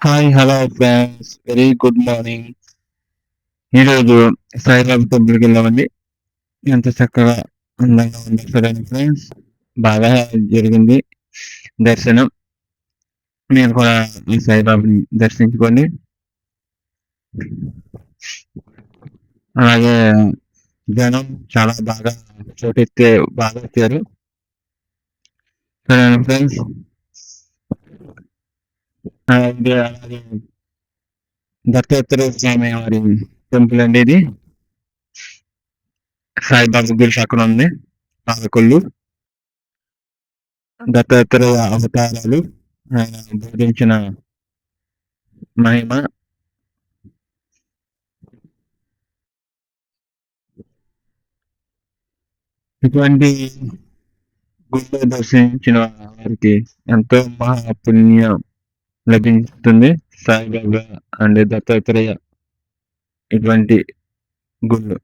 Hi hello friends very good morning ఈరోజు సాయిబాబా టెంపుల్కి వెళ్ళామండి ఎంత చక్కగా అందంగా ఉంది చూడండి ఫ్రెండ్స్ బాగా జరిగింది దర్శనం. మీరు కూడా ఈ సాయిబాబాని దర్శించుకోండి. అలాగే జనం చాలా బాగా చోటెత్తే బాగా వచ్చారు చూడండి ఫ్రెండ్స్ దత్తాత్రేయ స్వామి వారి టెంపుల్ అండి ఇది. సాయిబాబా గుడి పక్కన ఉంది. పాలకొల్లు. దత్తాత్రేయ అవతారాలు ఆయన బోధించిన మహిమ. ఇటువంటి గుడిలో దర్శించిన వారికి ఎంతో మహాపుణ్యం లభిస్తుంది సాయిబాబా అండ్ దత్తాత్రేయ ఇటువంటి గుళ్ళు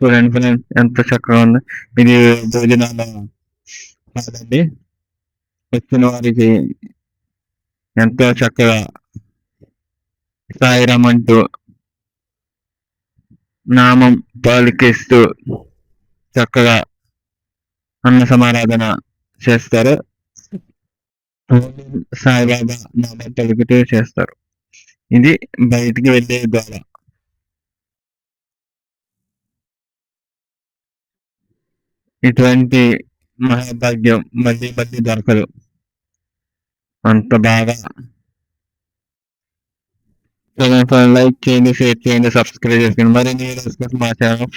చూడండి ఎంత చక్కగా ఉంది. ఇది భోజనాల కాదండి. వచ్చిన వారికి ఎంతో చక్కగా సాయిరామ్ అంటూ నామం పాలికేస్తూ చక్కగా అన్న సమారాధన చేస్తారు. సాయిబాబా నామం పలుకుతూ చేస్తారు ఇది బయటికి వెళ్ళే ద్వారా. ఇటువంటి మహాభాగ్యం మళ్ళీ మళ్ళీ దొరకదు. అంత బాగా. లైక్ చేయండి షేర్ చేయండి సబ్స్క్రైబ్ చేసుకోండి మరిన్ని మా ఛానల్